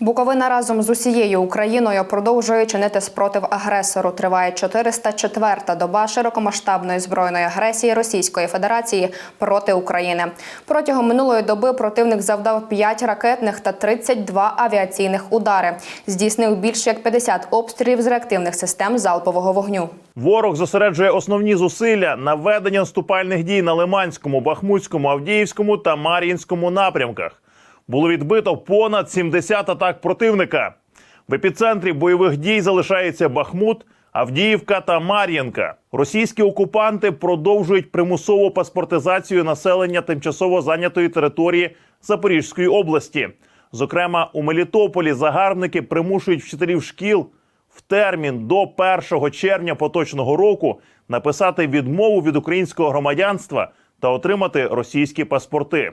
Буковина разом з усією Україною продовжує чинити спротив агресору. Триває 404-та доба широкомасштабної збройної агресії Російської Федерації проти України. Протягом минулої доби противник завдав 5 ракетних та 32 авіаційних удари. Здійснив більше як 50 обстрілів з реактивних систем залпового вогню. Ворог зосереджує основні зусилля на ведення наступальних дій на Лиманському, Бахмутському, Авдіївському та Мар'їнському напрямках. Було відбито понад 70 атак противника. В епіцентрі бойових дій залишається Бахмут, Авдіївка та Мар'їнка. Російські окупанти продовжують примусову паспортизацію населення тимчасово зайнятої території Запорізької області. Зокрема, у Мелітополі загарбники примушують вчителів шкіл в термін до 1 червня поточного року написати відмову від українського громадянства та отримати російські паспорти.